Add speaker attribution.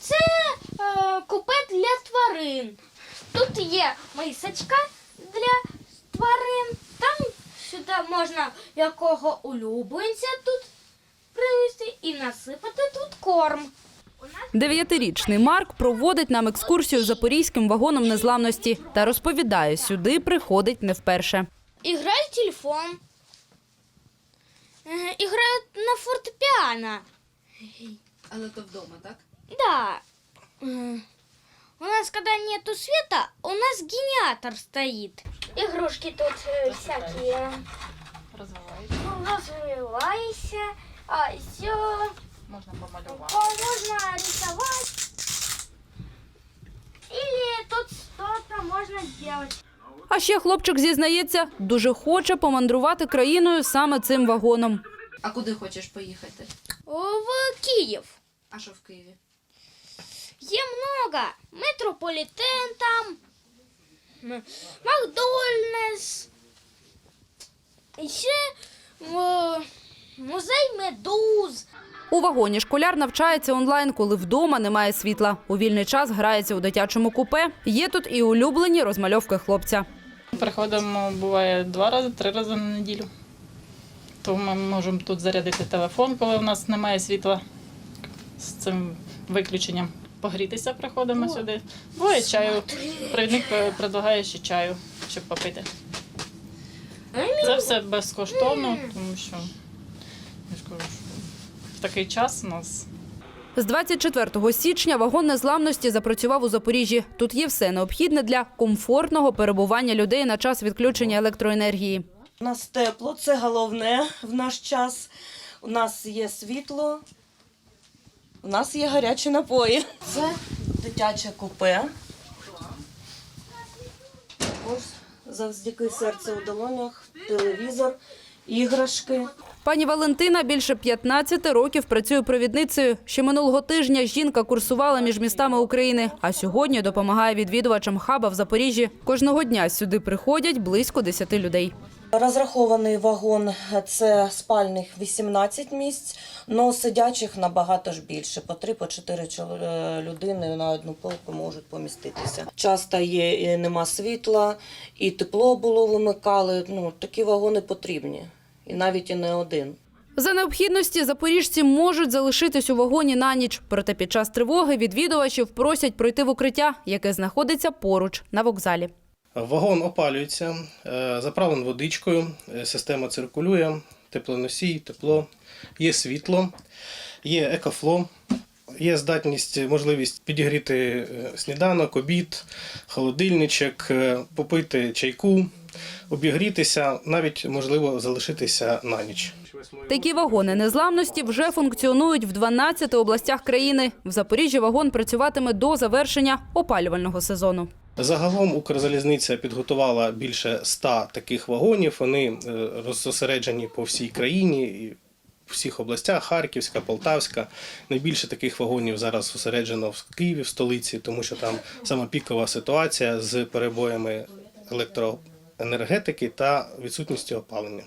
Speaker 1: це е, купе для тварин. Тут є мисочка для тварин. Там сюди можна якого улюбленця тут привезти і насипати тут корм.
Speaker 2: Дев'ятирічний Марк проводить нам екскурсію запорізьким вагоном незламності та розповідає, сюди приходить не вперше.
Speaker 1: играет в телефон. Э, Играют на фортепиано.
Speaker 2: Але то вдома, так?
Speaker 1: Да. У нас, когда нету света, у нас генератор стоит. Игрушки тут э, всякие. Ну, развивайся. А все.
Speaker 3: Можна помалювати.
Speaker 1: Можно рисовать. Или тут что-то можно сделать.
Speaker 2: А ще хлопчик зізнається, дуже хоче помандрувати країною саме цим вагоном.
Speaker 4: А куди хочеш поїхати?
Speaker 1: В Киев.
Speaker 4: А що в Києві?
Speaker 1: Є много. Метрополітен там, Макдональдс. І ще музей медуз.
Speaker 2: У вагоні школяр навчається онлайн, коли вдома немає світла. У вільний час грається у дитячому купе. Є тут і улюблені розмальовки хлопця.
Speaker 3: Приходимо, буває два рази, три рази на неділю. То ми можемо тут зарядити телефон, коли у нас немає світла з цим виключенням. Погрітися приходимо сюди. Буває чаю. Провідник е, предлагає ще чаю, щоб попити. Це все безкоштовно, тому що я ж кажу, що в такий час у нас
Speaker 2: З 24 січня вагон незламності запрацював у Запоріжжі. Тут є все необхідне для комфортного перебування людей на час відключення електроенергії.
Speaker 5: У нас тепло, це головне в наш час. У нас є світло, у нас є гарячі напої. Це дитяче купе. Ось завдяки серце у долонях, телевізор, іграшки.
Speaker 2: Пані Валентина більше 15 років працює провідницею. Ще минулого тижня жінка курсувала між містами України, а сьогодні допомагає відвідувачам хаба в Запоріжжі. Кожного дня сюди приходять близько 10 людей.
Speaker 5: Розрахований вагон це спальних 18 місць, але сидячих набагато ж більше. По 3 по 4 людини на одну полку можуть поміститися. Часто є і нема світла, і тепло було вимикали. Ну такі вагони потрібні, і навіть і не один.
Speaker 2: За необхідності запоріжці можуть залишитись у вагоні на ніч. Проте під час тривоги відвідувачів просять пройти в укриття, яке знаходиться поруч на вокзалі.
Speaker 6: Вагон опалюється, заправлен водичкою, е, система циркулює, теплоносій, тепло, є світло, є екофло, є здатність, можливість підігріти е, сніданок, обід, холодильничок, е, попити чайку, обігрітися, навіть можливо залишитися на ніч.
Speaker 2: Такі вагони незламності вже функціонують в 12 областях країни. В Запоріжжі вагон працюватиме до завершення опалювального сезону.
Speaker 6: Загалом Укрзалізниця підготувала більше 100 таких вагонів. Вони е, розсереджені по всій країні. Всіх областях Харківська, Полтавська. Найбільше таких вагонів зараз зосереджено в Києві, в столиці, тому що там саме пікова ситуація з перебоями електроенергетики та відсутністю опалення.